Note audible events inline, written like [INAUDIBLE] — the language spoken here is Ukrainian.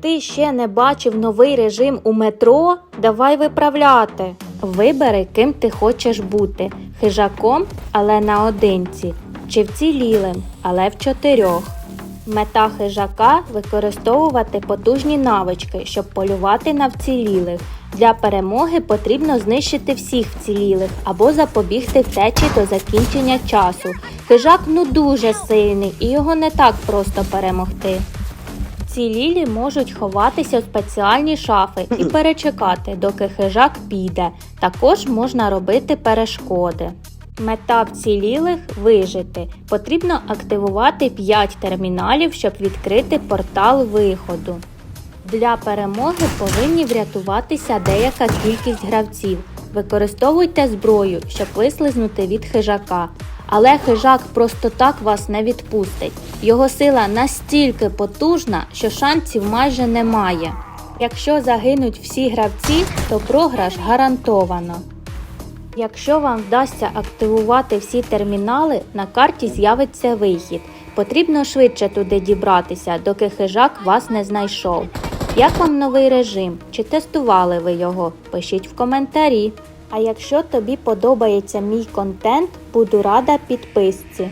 ти ще не бачив новий режим у метро, давай виправляти. Вибери, ким ти хочеш бути: хижаком, але наодинці, чи вцілілим, але в чотирьох. Мета хижака використовувати потужні навички, щоб полювати на вцілілих. Для перемоги потрібно знищити всіх вцілілих або запобігти втечі до закінчення часу. Хижак ну дуже сильний і його не так просто перемогти. Вцілілі можуть ховатися в спеціальні шафи і [CLEARS THROAT] перечекати, доки хижак піде. Також можна робити перешкоди. Мета вцілілих вижити. Потрібно активувати 5 терміналів, щоб відкрити портал виходу. Для перемоги повинні врятуватися деяка кількість гравців. Використовуйте зброю, щоб вислизнути від хижака. Але хижак просто так вас не відпустить. Його сила настільки потужна, що шансів майже немає. Якщо загинуть всі гравці, то програш гарантовано. Якщо вам вдасться активувати всі термінали, на карті з'явиться вихід. Потрібно швидше туди дібратися, доки хижак вас не знайшов. Як вам новий режим? Чи тестували ви його? Пишіть в коментарі. А якщо тобі подобається мій контент, буду рада підписці.